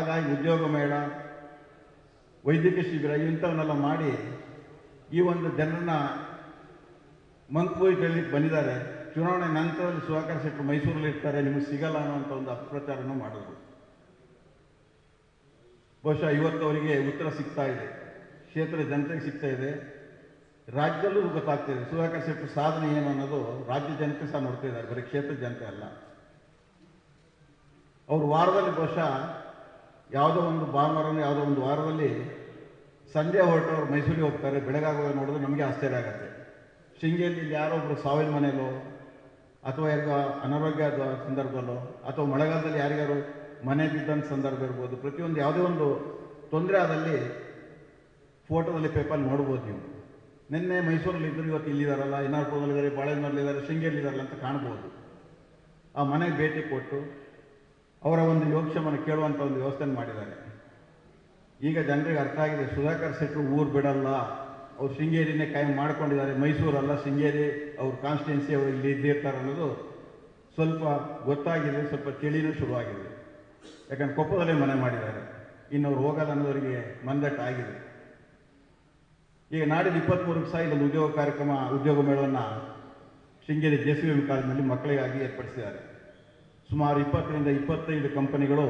ಹಾಗಾಗಿ ಉದ್ಯೋಗ ಮೇಳ, ವೈದ್ಯಕೀಯ ಶಿಬಿರ ಇಂಥವನ್ನೆಲ್ಲ ಮಾಡಿ ಈ ಒಂದು ಜನರನ್ನ ಕೇಳಲಿಕ್ಕೆ ಬಂದಿದ್ದಾರೆ. ಚುನಾವಣೆ ನಂತರದಲ್ಲಿ ಸುಧಾಕರ್ ಶೆಟ್ಟರು ಮೈಸೂರಲ್ಲಿ ಇರ್ತಾರೆ. ನಿಮಗೆ ಸಿಗಲ್ಲ ಅನ್ನೋಂಥ ಒಂದು ಅಪಪ್ರಚಾರನೂ ಮಾಡಿದ್ರು. ಬಹುಶಃ ಇವತ್ತು ಅವರಿಗೆ ಉತ್ತರ ಸಿಗ್ತಾ ಇದೆ. ಕ್ಷೇತ್ರ ಜನತೆಗೆ ಸಿಗ್ತಾ ಇದೆ. ರಾಜ್ಯದಲ್ಲೂ ಗೊತ್ತಾಗ್ತಿದೆ ಸುಧಾಕರ್ ಶೆಟ್ಟರು ಸಾಧನೆ ಏನು ಅನ್ನೋದು ರಾಜ್ಯ ಜನತೆ ಸಹ ನೋಡ್ತಾ ಇದ್ದಾರೆ. ಬರೀ ಕ್ಷೇತ್ರ ಜನತೆ ಅಲ್ಲ. ಅವರು ವಾರದಲ್ಲಿ ಬಹುಶಃ ಯಾವುದೋ ಒಂದು ಭಾನುವಾರ ಯಾವುದೋ ಒಂದು ವಾರದಲ್ಲಿ ಸಂಜೆ ಹೊರಟವರು ಮೈಸೂರಿಗೆ ಹೋಗ್ತಾರೆ ಬೆಳಗಾಗುವಾಗ ನೋಡಿದ್ರೆ ನಮಗೆ ಆಶ್ಚರ್ಯ ಆಗುತ್ತೆ. ಶೃಂಗೇರಿಯಲ್ಲಿ ಇಲ್ಲಿ ಯಾರೋ ಒಬ್ಬರು ಸಾವಿನ ಮನೆಯಲ್ಲೋ, ಅಥವಾ ಯಾರಿಗೋ ಅನಾರೋಗ್ಯದ ಸಂದರ್ಭದಲ್ಲೋ, ಅಥವಾ ಮಳೆಗಾಲದಲ್ಲಿ ಯಾರಿಗಾರು ಮನೆ ಬಿದ್ದಂಥ ಸಂದರ್ಭ ಇರ್ಬೋದು, ಪ್ರತಿಯೊಂದು ಯಾವುದೇ ಒಂದು ತೊಂದರೆ ಆದಲ್ಲಿ ಫೋಟೋದಲ್ಲಿ ಪೇಪರ್ ನೋಡ್ಬೋದು ನೀವು. ನಿನ್ನೆ ಮೈಸೂರಲ್ಲಿ ಇದ್ದರು ಇವತ್ತು ಇಲ್ಲಿದ್ದಾರಲ್ಲ ಇನ್ನಾರ್ಪುರದಲ್ಲಿದ್ದಾರೆ ಬಾಳೆನಲ್ಲಿದ್ದಾರೆ ಶೃಂಗೇರಿಲಿದ್ದಾರಲ್ಲ ಅಂತ ಕಾಣ್ಬೋದು. ಆ ಮನೆಗೆ ಭೇಟಿ ಕೊಟ್ಟು ಅವರ ಒಂದು ಯೋಗಕ್ಷೇಮನ ಕೇಳುವಂಥ ಒಂದು ವ್ಯವಸ್ಥೆಯನ್ನು ಮಾಡಿದ್ದಾರೆ. ಈಗ ಜನರಿಗೆ ಅರ್ಥ ಆಗಿದೆ, ಸುಧಾಕರ್ ಶೆಟ್ಟರು ಊರು ಬಿಡಲ್ಲ, ಅವ್ರು ಶೃಂಗೇರಿನೇ ಕಾಯಂ ಮಾಡ್ಕೊಂಡಿದ್ದಾರೆ, ಮೈಸೂರಲ್ಲ, ಶೃಂಗೇರಿ, ಅವ್ರ ಕಾನ್ಸ್ಟಿಟ್ಯೂನ್ಸಿ ಅವರು ಇಲ್ಲಿ ಇದ್ದಿರ್ತಾರೆ ಅನ್ನೋದು ಸ್ವಲ್ಪ ಗೊತ್ತಾಗಿದೆ, ಸ್ವಲ್ಪ ತಿಳಿನೂ ಶುರುವಾಗಿದೆ. ಯಾಕಂದ್ರೆ ಕೊಪ್ಪದಲ್ಲೇ ಮನೆ ಮಾಡಿದ್ದಾರೆ. ಇನ್ನು ಅವ್ರು ಹೋಗಲ್ಲ ಅನ್ನೋದವರಿಗೆ ಮಂದಟ್ಟ ಆಗಿದೆ. ಈಗ ನಾಡಿದ ಇಪ್ಪತ್ತ್ಮೂರಕ್ಕೆ ಸಹ ಇಲ್ಲೊಂದು ಉದ್ಯೋಗ ಕಾರ್ಯಕ್ರಮ, ಉದ್ಯೋಗ ಮೇಳವನ್ನು ಶೃಂಗೇರಿ ಜೆ ಸಿ ಎಂ ಕಾಲೇಜಿನಲ್ಲಿ ಮಕ್ಕಳಿಗಾಗಿ ಏರ್ಪಡಿಸಿದ್ದಾರೆ. ಸುಮಾರು ಇಪ್ಪತ್ತರಿಂದ ಇಪ್ಪತ್ತೈದು ಕಂಪನಿಗಳು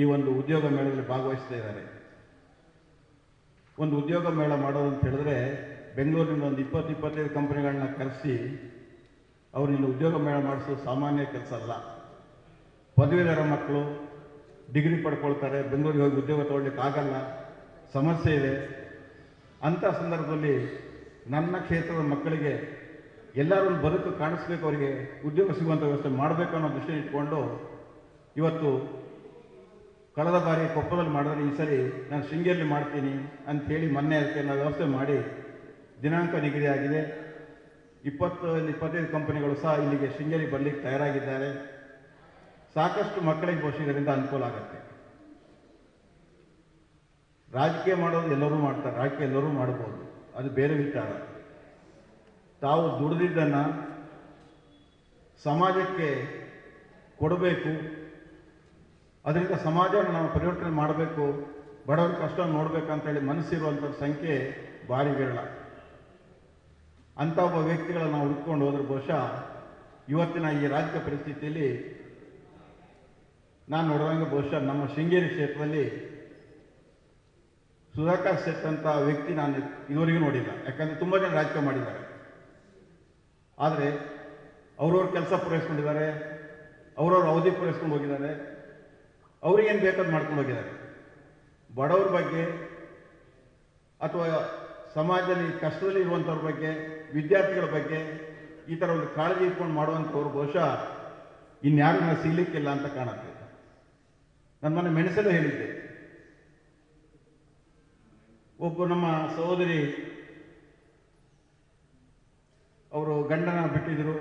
ಈ ಒಂದು ಉದ್ಯೋಗ ಮೇಳದಲ್ಲಿ ಭಾಗವಹಿಸ್ತಾ ಇದ್ದಾರೆ. ಒಂದು ಉದ್ಯೋಗ ಮೇಳ ಮಾಡೋದು ಅಂತ ಹೇಳಿದ್ರೆ ಬೆಂಗಳೂರಿನಿಂದ ಒಂದು ಇಪ್ಪತ್ತು, ಇಪ್ಪತ್ತೈದು ಕಂಪನಿಗಳನ್ನ ಕರೆಸಿ ಅವರಿಂದ ಉದ್ಯೋಗ ಮೇಳ ಮಾಡಿಸೋದು ಸಾಮಾನ್ಯ ಕೆಲಸ ಅಲ್ಲ. ಪದವೀಧರ ಮಕ್ಕಳು ಡಿಗ್ರಿ ಪಡ್ಕೊಳ್ತಾರೆ, ಬೆಂಗಳೂರಿಗೆ ಹೋಗಿ ಉದ್ಯೋಗ ತೊಗೊಳ್ಲಿಕ್ಕೆ ಆಗಲ್ಲ, ಸಮಸ್ಯೆ ಇದೆ. ಅಂಥ ಸಂದರ್ಭದಲ್ಲಿ ನನ್ನ ಕ್ಷೇತ್ರದ ಮಕ್ಕಳಿಗೆ ಎಲ್ಲರೂ ಒಂದು ಬದುಕು ಕಾಣಿಸ್ಬೇಕು, ಅವರಿಗೆ ಉದ್ಯೋಗ ಸಿಗುವಂಥ ವ್ಯವಸ್ಥೆ ಮಾಡಬೇಕು ಅನ್ನೋ ದೃಷ್ಟಿ ಇಟ್ಕೊಂಡು ಇವತ್ತು ಕಳೆದ ಬಾರಿ ಕೊಪ್ಪದಲ್ಲಿ ಮಾಡಿದ್ರೆ ಈ ಸರಿ ನಾನು ಶೃಂಗೇರಿಯಲ್ಲಿ ಮಾಡ್ತೀನಿ ಅಂಥೇಳಿ ಮೊನ್ನೆ ಅದಕ್ಕೆಲ್ಲ ವ್ಯವಸ್ಥೆ ಮಾಡಿ ದಿನಾಂಕ ನಿಗದಿಯಾಗಿದೆ ಇಪ್ಪತ್ತು ಇಪ್ಪತ್ತೈದು ಕಂಪನಿಗಳು ಸಹ ಇಲ್ಲಿಗೆ ಶೃಂಗೇರಿ ಬರಲಿಕ್ಕೆ ತಯಾರಾಗಿದ್ದಾರೆ. ಸಾಕಷ್ಟು ಮಕ್ಕಳಿಗೆ ಬಹುಶಃ ಅನುಕೂಲ ಆಗುತ್ತೆ. ರಾಜಕೀಯ ಮಾಡೋದು ಎಲ್ಲರೂ ಮಾಡ್ತಾರೆ, ರಾಜಕೀಯ ಎಲ್ಲರೂ ಮಾಡ್ಬೋದು. ಅದು ಬೇರೆ ವಿಚಾರ. ತಾವು ದುಡಿದಿದ್ದನ್ನು ಸಮಾಜಕ್ಕೆ ಕೊಡಬೇಕು. ಅದರಿಂದ ಸಮಾಜವನ್ನು ನಾವು ಪರಿವರ್ತನೆ ಮಾಡಬೇಕು. ಬಡವರ ಕಷ್ಟ ನೋಡಬೇಕಂತೇಳಿ ಮನಸ್ಸಿರುವಂಥ ಸಂಖ್ಯೆ ಭಾರಿ ವಿರಳ. ಅಂಥ ಒಬ್ಬ ವ್ಯಕ್ತಿಗಳನ್ನು ನಾವು ಹುಡ್ಕೊಂಡು ಹೋದ್ರೆ ಬಹುಶಃ ಇವತ್ತಿನ ಈ ರಾಜಕೀಯ ಪರಿಸ್ಥಿತಿಯಲ್ಲಿ ನಾನು ನೋಡಿದಂಗೆ ಬಹುಶಃ ನಮ್ಮ ಶೃಂಗೇರಿ ಕ್ಷೇತ್ರದಲ್ಲಿ ಸುಧಾಕರ್ ಶೆಟ್ ಅಂತ ವ್ಯಕ್ತಿ ನಾನು ಇದುವರೆಗೂ ನೋಡಿಲ್ಲ. ಯಾಕಂದರೆ ತುಂಬ ಜನ ರಾಜಕೀಯ ಮಾಡಿದ್ದಾರೆ. ಆದರೆ ಅವ್ರವ್ರ ಕೆಲಸ ಪೂರೈಸ್ಕೊಂಡಿದ್ದಾರೆ, ಅವ್ರವ್ರ ಅವಧಿ ಪೂರೈಸ್ಕೊಂಡು ಹೋಗಿದ್ದಾರೆ, ಅವ್ರಿಗೇನು ಬೇಕಾದ್ ಮಾಡ್ಕೊಂಡು ಹೋಗಿದ್ದಾರೆ. ಬಡವ್ರ ಬಗ್ಗೆ ಅಥವಾ ಸಮಾಜದಲ್ಲಿ ಕಷ್ಟದಲ್ಲಿ ಇರುವಂಥವ್ರ ಬಗ್ಗೆ, ವಿದ್ಯಾರ್ಥಿಗಳ ಬಗ್ಗೆ ಈ ಥರ ಒಂದು ಕಾಳಜಿ ಇಟ್ಕೊಂಡು ಮಾಡುವಂಥವ್ರು ಬಹುಶಃ ಇನ್ಯಾರು ನನಗೆ ಸಿಗ್ಲಿಕ್ಕಿಲ್ಲ ಅಂತ ಕಾಣುತ್ತೆ. ನನ್ನ ಮನೆ ಮೆಣಸಲು ಹೇಳಿದ್ದೆ. ಒಬ್ಬ ನಮ್ಮ ಸಹೋದರಿ ಅವರು ಗಂಡನ ಬಿಟ್ಟಿದ್ರು.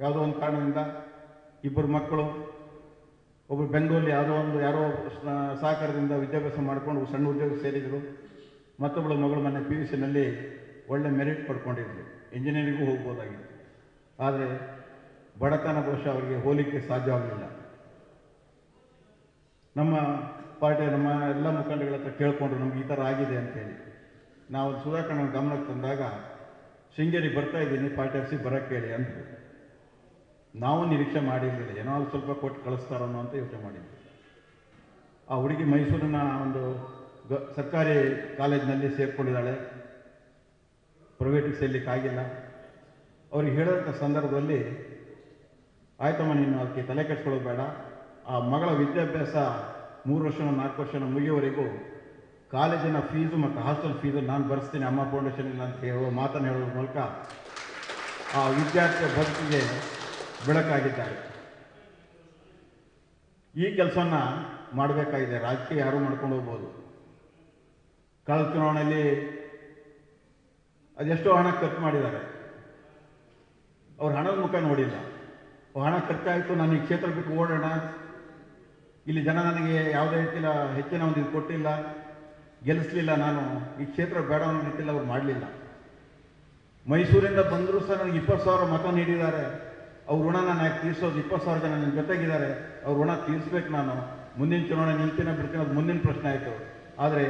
ಯಾವುದೋ ಒಂದು ಕಾರಣದಿಂದ ಇಬ್ಬರು ಮಕ್ಕಳು ಒಬ್ಬರು ಬೆಂಗಳೂರಲ್ಲಿ ಯಾವುದೋ ಒಂದು, ಯಾರೋ ಸಹಕಾರದಿಂದ ವಿದ್ಯಾಭ್ಯಾಸ ಮಾಡಿಕೊಂಡು ಸಣ್ಣ ಉದ್ಯೋಗ ಸೇರಿದರು. ಮತ್ತೊಬ್ಬಳು ಮಗಳು ಮನೆ ಪಿ ಯು ಸಿನಲ್ಲಿ ಒಳ್ಳೆ ಮೆರಿಟ್ ಪಡ್ಕೊಂಡಿದ್ರು ಇಂಜಿನಿಯರಿಗೂ ಹೋಗ್ಬೋದಾಗಿತ್ತು. ಆದರೆ ಬಡತನ ಬಹುಶಃ ಅವರಿಗೆ ಹೋಲಿಕೆ ಸಾಧ್ಯವಾಗಲಿಲ್ಲ. ನಮ್ಮ ಪಾರ್ಟಿಯ ನಮ್ಮ ಎಲ್ಲ ಮುಖಂಡಗಳ ಹತ್ರ ಕೇಳಿಕೊಂಡು ನಮ್ಗೆ ಈ ಥರ ಆಗಿದೆ ಅಂತೇಳಿ. ನಾವು ಸುಧಾಕರಣ ಗಮನಕ್ಕೆ ತಂದಾಗ ಶೃಂಗೇರಿ ಬರ್ತಾ ಇದ್ದೀನಿ, ಪಾರ್ಟಿ ಬರಕ್ಕೆ ಬರೋಕ್ಕೆ ಹೇಳಿ ಅಂದರು. ನಾವು ನಿರೀಕ್ಷೆ ಮಾಡಿರಲಿಲ್ಲ, ಏನೋ ಸ್ವಲ್ಪ ಕೊಟ್ಟು ಕಳಿಸ್ತಾರೋ ಅಂತ ಯೋಚನೆ ಮಾಡಿದ್ವಿ. ಆ ಹುಡುಗಿ ಮೈಸೂರಿನ ಒಂದು ಗ, ಸರ್ಕಾರಿ ಕಾಲೇಜಿನಲ್ಲಿ ಸೇರ್ಕೊಂಡಿದ್ದಾಳೆ. ಪ್ರೈವೇಟಿಗೆ ಸೇರ್ಲಿಕ್ಕಾಗಿಲ್ಲ ಅವ್ರಿಗೆ ಹೇಳೋಂಥ ಸಂದರ್ಭದಲ್ಲಿ, ಆಯ್ತಮ್ಮ, ನೀನು ಅದಕ್ಕೆ ತಲೆ ಕೆಡ್ಸ್ಕೊಳ್ಳೋದು ಬೇಡ. ಆ ಮಗಳ ವಿದ್ಯಾಭ್ಯಾಸ ಮೂರು ವರ್ಷನೋ ನಾಲ್ಕು ವರ್ಷನೋ ಮುಗಿಯುವವರೆಗೂ ಕಾಲೇಜಿನ ಫೀಸು ಮತ್ತು ಹಾಸ್ಟೆಲ್ ಫೀಸು ನಾನು ಭರಿಸ್ತೀನಿ ಅಮ್ಮ ಫೌಂಡೇಶನ್ ಇಲ್ಲ ಅಂತ ಹೇಳುವ ಮಾತನ್ನು ಹೇಳೋದ್ರ ಮೂಲಕ ಆ ವಿದ್ಯಾರ್ಥಿಯ ಬದುಕಿಗೆ ಬೆಳಕಾಗಿದ್ದಾರೆ. ಈ ಕೆಲಸವನ್ನು ಮಾಡಬೇಕಾಗಿದೆ. ರಾಜಕೀಯ ಯಾರು ಮಾಡ್ಕೊಂಡು ಹೋಗ್ಬೋದು. ಕಳೆದ ಚುನಾವಣೆಯಲ್ಲಿ ಅದೆಷ್ಟೋ ಹಣ ಖರ್ಚು ಮಾಡಿದ್ದಾರೆ. ಅವ್ರ ಹಣದ ಮುಖ ನೋಡಿಲ್ಲ. ಹಣ ಖರ್ಚಾಯಿತು, ನಾನು ಈ ಕ್ಷೇತ್ರ ಬಿಟ್ಟು ಓಡೋಣ. ಇಲ್ಲಿ ಜನ ನನಗೆ ಯಾವುದೇ ರೀತಿಯ ಹೆಚ್ಚಿನ ಒಂದು ಇದು ಕೊಟ್ಟಿಲ್ಲ. ಗೆಲ್ಲಿಸ್ಲಿಲ್ಲ ನಾನು. ಈ ಕ್ಷೇತ್ರ ಬೇಡ ಅನ್ನೋ ರೀತಿಯಲ್ಲಿ ಅವ್ರು ಮಾಡಲಿಲ್ಲ. ಮೈಸೂರಿಂದ ಬಂದರೂ ಸಹ ನನಗೆ ಇಪ್ಪತ್ತು ಸಾವಿರ ಮತ ನೀಡಿದ್ದಾರೆ. ಅವ್ರ ಋಣ ನಾನು ತೀರಿಸೋದು? ಇಪ್ಪತ್ತು ಸಾವಿರ ಜನ ನನ್ನ ಜೊತೆಗಿದ್ದಾರೆ. ಅವ್ರ ಋಣ ತೀರಿಸ್ಬೇಕು ನಾನು. ಮುಂದಿನ ಚುನಾವಣೆ ನಿಲ್ತೀನ ಬಿಡ್ತೀನಿ ಅದು ಮುಂದಿನ ಪ್ರಶ್ನೆ ಆಯಿತು. ಆದರೆ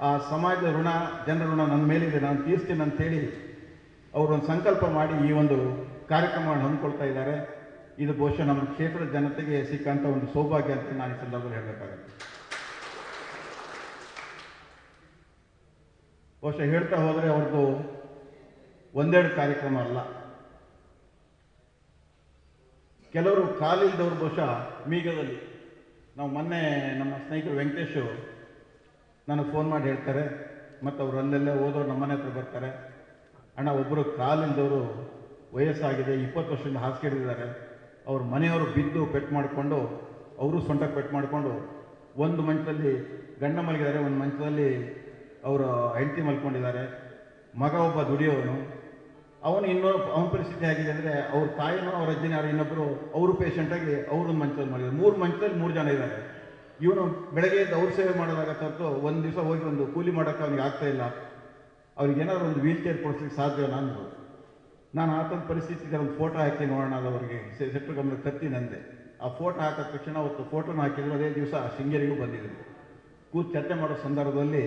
ಆ ಸಮಾಜದ ಋಣ, ಜನರ ಋಣ ನನ್ನ ಮೇಲಿದೆ. ನಾನು ತೀರಿಸ್ತೀನಿ ಅಂತೇಳಿ ಅವರೊಂದು ಸಂಕಲ್ಪ ಮಾಡಿ ಈ ಒಂದು ಕಾರ್ಯಕ್ರಮವನ್ನು ಹಮ್ಮಿಕೊಳ್ತಾ ಇದ್ದಾರೆ. ಇದು ಬಹುಶಃ ನಮ್ಮ ಕ್ಷೇತ್ರದ ಜನತೆಗೆ ಸಿಕ್ಕಂಥ ಒಂದು ಸೌಭಾಗ್ಯ ಅಂತ ನಾನು ಈ ಸಂದರ್ಭದಲ್ಲಿ ಹೇಳಬೇಕಾಗುತ್ತೆ. ಬಹುಶಃ ಹೇಳ್ತಾ ಹೋದರೆ ಅವ್ರದ್ದು ಒಂದೆರಡು ಕಾರ್ಯಕ್ರಮ ಅಲ್ಲ. ಕೆಲವರು ಕಾಲಿಲ್ದವ್ರು ಬಹುಶಃ ಮೀಗದಲ್ಲಿ. ನಾವು ಮೊನ್ನೆ ನಮ್ಮ ಸ್ನೇಹಿತರು ವೆಂಕಟೇಶು ನನಗೆ ಫೋನ್ ಮಾಡಿ ಹೇಳ್ತಾರೆ, ಮತ್ತು ಅವರು ಅಲ್ಲೆಲ್ಲೇ ಓದೋರು ನಮ್ಮ ಮನೆ ಹತ್ರ ಬರ್ತಾರೆ. ಅಣ್ಣ ಒಬ್ಬರು ಕಾಲಿಲ್ದವರು ವಯಸ್ಸಾಗಿದೆ, ಇಪ್ಪತ್ತು ವರ್ಷದಿಂದ ಹಾಸಿಗೆ ಹಿಡಿದಿದ್ದಾರೆ ಅವ್ರ ಮನೆಯವರು ಬಿದ್ದು ಪೆಟ್ಟು ಮಾಡಿಕೊಂಡು, ಅವರು ಸೊಂಟಕ್ಕೆ ಪೆಟ್ಟು ಮಾಡಿಕೊಂಡು ಒಂದು ಮಂಚದಲ್ಲಿ ಗಂಡ ಮಲಗಿದ್ದಾರೆ, ಒಂದು ಮಂಚದಲ್ಲಿ ಅವರು ಹೆಂಡತಿ ಮಲ್ಕೊಂಡಿದ್ದಾರೆ, ಮಗ ಒಬ್ಬ ದುಡಿಯೋನು ಅವನು ಇನ್ನೊಬ್ಬ ಅವನ ಪರಿಸ್ಥಿತಿ ಆಗಿದೆ ಅಂದರೆ ಅವ್ರ ತಾಯಿನೋ ಅವ್ರ ಅಜ್ಜಿನ ಯಾರು ಇನ್ನೊಬ್ಬರು ಅವರು ಪೇಷಂಟಾಗಿ ಅವ್ರನ್ನ ಮಂಚದಲ್ಲಿ ಮಾಡಿದ್ದಾರೆ ಮೂರು ಮಂಚದಲ್ಲಿ ಮೂರು ಜನ ಇದ್ದಾರೆ. ಇವನು ಬೆಳಗ್ಗೆ ಎದ್ದು ಅವ್ರ ಸೇವೆ ಮಾಡೋದಾಗ ಹೊರತು ಒಂದು ದಿವಸ ಹೋಗಿ ಒಂದು ಕೂಲಿ ಮಾಡೋಕ್ಕೆ ಅವ್ನಿಗೆ ಆಗ್ತಾ ಇಲ್ಲ. ಅವ್ರಿಗೆ ಏನಾದ್ರು ಒಂದು ವೀಲ್ ಚೇರ್ ಕೊಡಿಸ್ಲಿಕ್ಕೆ ಸಾಧ್ಯ ನಾನು ನಾನು ಆತನ ಪರಿಸ್ಥಿತಿ ಒಂದು ಫೋಟೋ ಹಾಕಿ ನೋಡೋಣ ಅದು ಅವರಿಗೆ ಸೆಟ್ರ್ ಗಮನಕ್ಕೆ ತತ್ತಿ ನಂದೆ ಆ ಫೋಟೋ ಹಾಕಿದ ತಕ್ಷಣ ಅವತ್ತು ಫೋಟೋನ ಹಾಕಿದ್ರು, ಅದೇ ದಿವಸ ಶೃಂಗೇರಿಗೂ ಬಂದಿದ್ರು. ಕೂತು ಚರ್ಚೆ ಮಾಡೋ ಸಂದರ್ಭದಲ್ಲಿ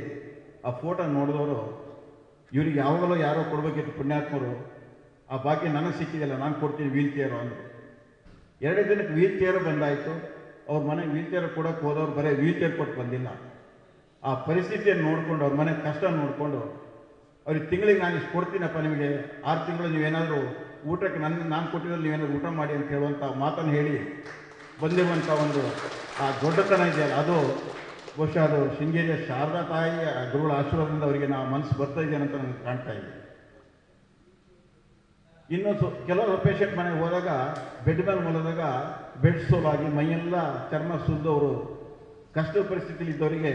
ಆ ಫೋಟೋ ನೋಡಿದವರು, ಇವ್ರಿಗೆ ಯಾವಾಗಲೂ ಯಾರೋ ಕೊಡಬೇಕಿತ್ತು ಪುಣ್ಯಾತ್ಮರು, ಆ ಬಾಕಿ ನನಗೆ ಸಿಕ್ಕಿದೆಯಲ್ಲ, ನಾನು ಕೊಡ್ತೀನಿ ವೀಲ್ ಚೇರು ಅಂದರು. ಎರಡೇ ದಿನಕ್ಕೆ ವೀಲ್ ಚೇರು ಬಂದಾಯಿತು. ಅವ್ರ ಮನೆಗೆ ವೀಲ್ ಚೇರ್ ಕೊಡೋಕೆ ಹೋದವ್ರು ಬರೀ ವೀಲ್ ಚೇರ್ ಕೊಟ್ಟು ಬಂದಿಲ್ಲ. ಆ ಪರಿಸ್ಥಿತಿಯನ್ನು ನೋಡಿಕೊಂಡು, ಅವ್ರ ಮನೆ ಕಷ್ಟ ನೋಡಿಕೊಂಡು, ಅವ್ರಿಗೆ ತಿಂಗಳಿಗೆ ನಾನು ಇಷ್ಟು ಕೊಡ್ತೀನಪ್ಪ ನಿಮಗೆ, ಆರು ತಿಂಗಳು ನೀವೇನಾದರೂ ಊಟಕ್ಕೆ ನನ್ನ ನಾನು ಕೊಟ್ಟಿದ್ದಲ್ಲಿ ನೀವೇನಾದ್ರು ಊಟ ಮಾಡಿ ಅಂತ ಹೇಳುವಂಥ ಮಾತನ್ನು ಹೇಳಿ ಬಂದಿರುವಂಥ ಒಂದು, ಆ ದೊಡ್ಡತನ ಇದೆಯಲ್ಲ, ಅದು ಬಹುಶಃ ಅದು ಶೃಂಗೇರಿಯ ಶಾರದಾ ತಾಯಿಯ ಗುರುಗಳ ಆಶೀರ್ವಾದದಿಂದ ಅವರಿಗೆ ನಾವು ಮನಸ್ಸು ಬರ್ತಾ ಇದ್ದೇನೆ ಅಂತ ನನಗೆ ಕಾಣ್ತಾ ಇದೆ. ಇನ್ನು ಸೊ, ಕೆಲವರು ಪೇಷಂಟ್ ಮನೆಗೆ ಹೋದಾಗ ಬೆಡ್ ಮೇಲೆ ಮಲದಾಗ ಬೆಡ್ ಸೋಲಾಗಿ ಮೈಯೆಲ್ಲ ಚರ್ಮ ಸುದ್ದವರು ಕಷ್ಟದ ಪರಿಸ್ಥಿತಿಯಲ್ಲಿ ಇದ್ದವರಿಗೆ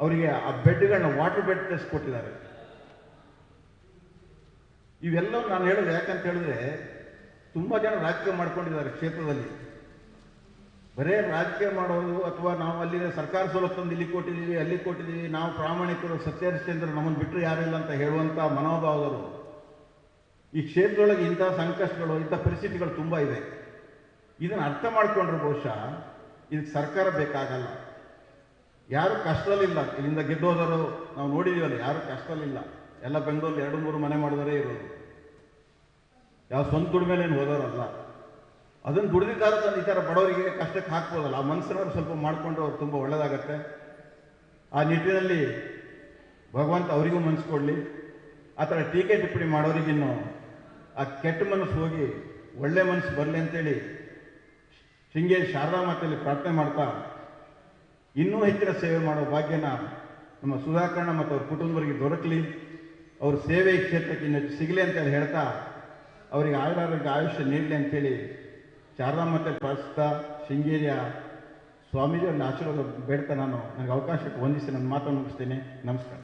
ಅವರಿಗೆ ಆ ಬೆಡ್ಗಳನ್ನ ವಾಟರ್ ಬೆಡ್ ಕೊಟ್ಟಿದ್ದಾರೆ. ಇವೆಲ್ಲವೂ ನಾನು ಹೇಳೋದು ಯಾಕಂತ ಹೇಳಿದ್ರೆ ತುಂಬ ಜನ ರಾಜಕೀಯ ಮಾಡ್ಕೊಂಡಿದ್ದಾರೆ ಕ್ಷೇತ್ರದಲ್ಲಿ. ಬರೇ ರಾಜಕೀಯ ಮಾಡೋದು ಅಥವಾ ನಾವು ಅಲ್ಲಿ ಸರ್ಕಾರ ಸವಲತ್ತು ತಂದು ಇಲ್ಲಿ ಕೊಟ್ಟಿದ್ದೀವಿ, ಅಲ್ಲಿ ಕೊಟ್ಟಿದ್ದೀವಿ, ನಾವು ಪ್ರಾಮಾಣಿಕರು ಸತ್ಯಹರಿಶ್ಚಂದ್ರ ನಮ್ಮನ್ನು ಬಿಟ್ಟರೆ ಯಾರಿಲ್ಲ ಅಂತ ಹೇಳುವಂಥ ಮನೋಭಾವದವರು ಈ ಕ್ಷೇತ್ರದೊಳಗೆ ಇಂಥ ಸಂಕಷ್ಟಗಳು, ಇಂಥ ಪರಿಸ್ಥಿತಿಗಳು ತುಂಬ ಇದೆ. ಇದನ್ನು ಅರ್ಥ ಮಾಡಿಕೊಂಡ್ರೆ ಬಹುಶಃ ಇದಕ್ಕೆ ಸರ್ಕಾರ ಬೇಕಾಗಲ್ಲ. ಯಾರು ಕಷ್ಟದಲ್ಲಿಲ್ಲ ಇಲ್ಲಿಂದ ಗೆದ್ದೋದರು ನಾವು ನೋಡಿದೀವಲ್ಲ ಯಾರು ಕಷ್ಟದಲ್ಲಿಲ್ಲ ಎಲ್ಲ ಬೆಂಗಳೂರಲ್ಲಿ ಎರಡು ಮೂರು ಮನೆ ಮಾಡಿದರೆ ಇರೋದು. ಯಾವ ಸ್ವಂತ ಮೇಲೆ ಏನು ಹೋದವರಲ್ಲ. ಅದನ್ನು ದುಡಿದಿದ್ದಾರೆ ತನ್ನ ಈ ಥರ ಬಡವರಿಗೆ ಕಷ್ಟಕ್ಕೆ ಹಾಕ್ಬೋದಲ್ಲ, ಆ ಮನಸ್ಸಿನವ್ರು ಸ್ವಲ್ಪ ಮಾಡಿಕೊಂಡು ಅವ್ರು ತುಂಬ ಒಳ್ಳೆಯದಾಗತ್ತೆ ಆ ನಿಟ್ಟಿನಲ್ಲಿ ಭಗವಂತ ಅವರಿಗೂ ಮನಸ್ಸು ಕೊಡಲಿ. ಆ ಥರ ಟೀಕೆ ಟಿಪ್ಪಣಿ ಮಾಡೋರಿಗಿನ್ನು ಆ ಕೆಟ್ಟ ಮನಸ್ಸು ಹೋಗಿ ಒಳ್ಳೆ ಮನಸ್ಸು ಬರಲಿ ಅಂತೇಳಿ ಶೃಂಗೇರಿ ಶಾರದಾ ಮಾತೆಯಲ್ಲಿ ಪ್ರಾರ್ಥನೆ ಮಾಡ್ತಾ ಇನ್ನೂ ಹೆಚ್ಚಿನ ಸೇವೆ ಮಾಡೋ ಭಾಗ್ಯನ ನಮ್ಮ ಸುಧಾಕರ್ಣ ಮತ್ತು ಅವ್ರ ಕುಟುಂಬರಿಗೆ ದೊರಕಲಿ. ಅವ್ರ ಸೇವೆ ಕ್ಷೇತ್ರಕ್ಕೆ ಇನ್ನು ಸಿಗಲಿ ಅಂತೇಳಿ ಹೇಳ್ತಾ, ಅವರಿಗೆ ಆಯುರಾರೋಗ್ಯ, ಆಯುಷ್ಯ ನೀಡಲಿ ಅಂತೇಳಿ ಶಾರದಾ ಮತ್ತು ಪ್ರಸ್ತ ಶೃಂಗೇರಿಯ ಸ್ವಾಮೀಜಿಯವರ ಆಶೀರ್ವಾದ ಬೇಡ್ತಾ ನಾನು ನನಗೆ ಅವಕಾಶಕ್ಕೆ ವಂದಿಸಿ ನನ್ನ ಮಾತನ್ನು ಮುಗಿಸ್ತೇನೆ. ನಮಸ್ಕಾರ.